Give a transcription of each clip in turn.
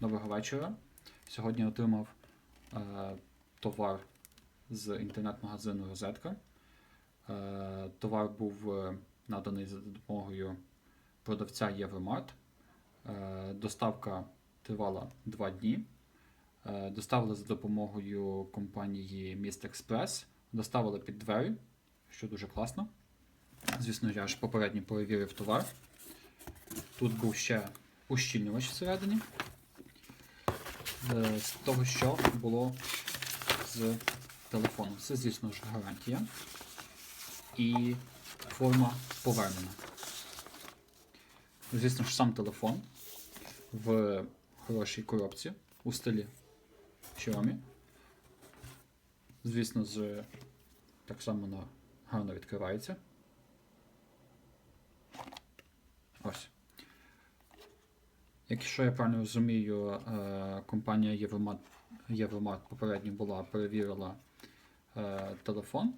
Доброго вечора. Сьогодні отримав е, товар з інтернет-магазину Розетка. Е, товар був е, наданий за допомогою продавця Євромарт. Е, доставка тривала 2 дні. Е, доставили за допомогою компанії Міст Експрес. Доставили під двері, що дуже класно. Звісно, я ж попередньо перевірив товар. Тут був ще ущільнювач всередині. Е, З того, що було з телефоном. Це, звісно ж, гарантія. І форма повернена. Звісно ж, сам телефон в хорошій коробці у стилі Xiaomi. Звісно, з так само воно гарно відкривається. Ось. Якщо я правильно розумію, е, компанія Євромарт, Євромарт попередньо була перевірила е, телефон,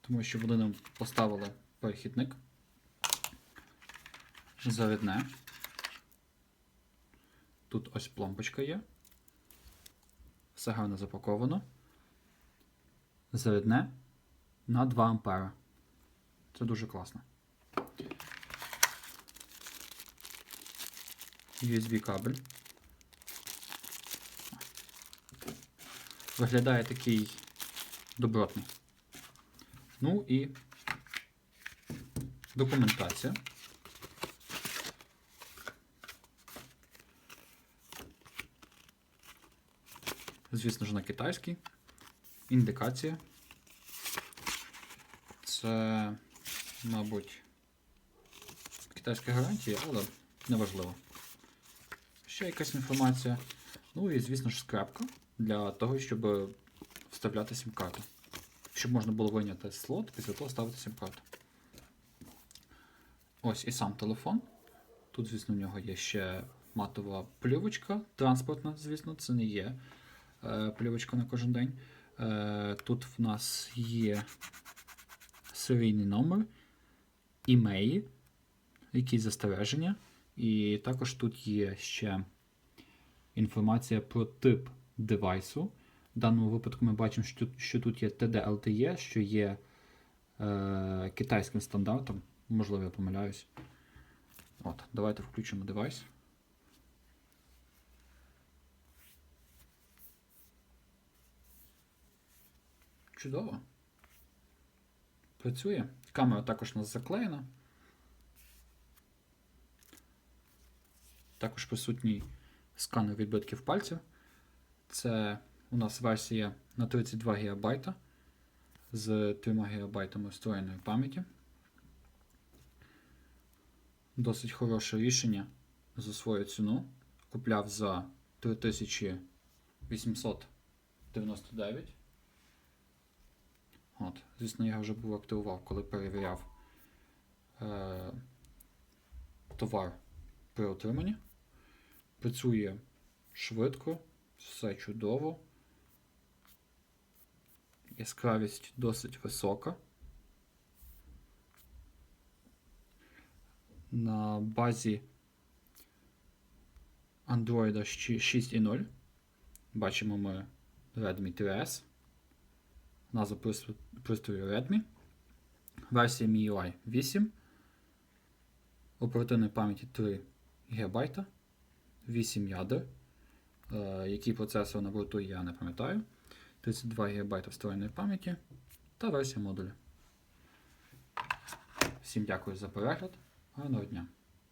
тому що вони нам поставили перехідник зарядне. Тут ось пломбочка є. Все гарно запаковано. Зарядне на 2 ампера. Це дуже класно. USB кабель. Виглядає такий добротний. Ну і документація. Звісно ж, на китайській. Індикація. Це, мабуть, китайська гарантія, але неважливо. Ще якась інформація. Ну і, звісно ж, скрепка для того, щоб вставляти сім-карту. Щоб можна було вийняти слот, після того ставити сім-карту. Ось і сам телефон. Тут, звісно, в нього є ще матова плівочка, транспортна, звісно, це не є е, плівочка на кожен день. Е, тут в нас є серійний номер, імеї, якісь застереження. І також тут є ще інформація про тип девайсу. В даному випадку ми бачимо, що що тут є TD-LTE, що є е, китайським стандартом. Можливо, я помиляюсь. От, давайте включимо девайс. Чудово. Працює. Камера також у нас заклеєна. Також присутній сканер відбитків пальців. Це у нас версія на 32 ГБ з 3 ГБ встроєної пам'яті. Досить хороше рішення за свою ціну. Купляв за 3899. От, Звісно, я вже був активував, коли перевіряв е, товар при отриманні. Працює швидко, все чудово. Яскравість досить висока. На базі Android 6.0 бачимо ми Redmi 3S. Назва пристрою- Redmi. Версія MIUI 8. Оперативної пам'яті 3 ГБ. 8 ядер. Е, який процесор на борту я не пам'ятаю. 32 ГБ встроєної пам'яті та версія модуля. Всім дякую за перегляд. Гарного дня!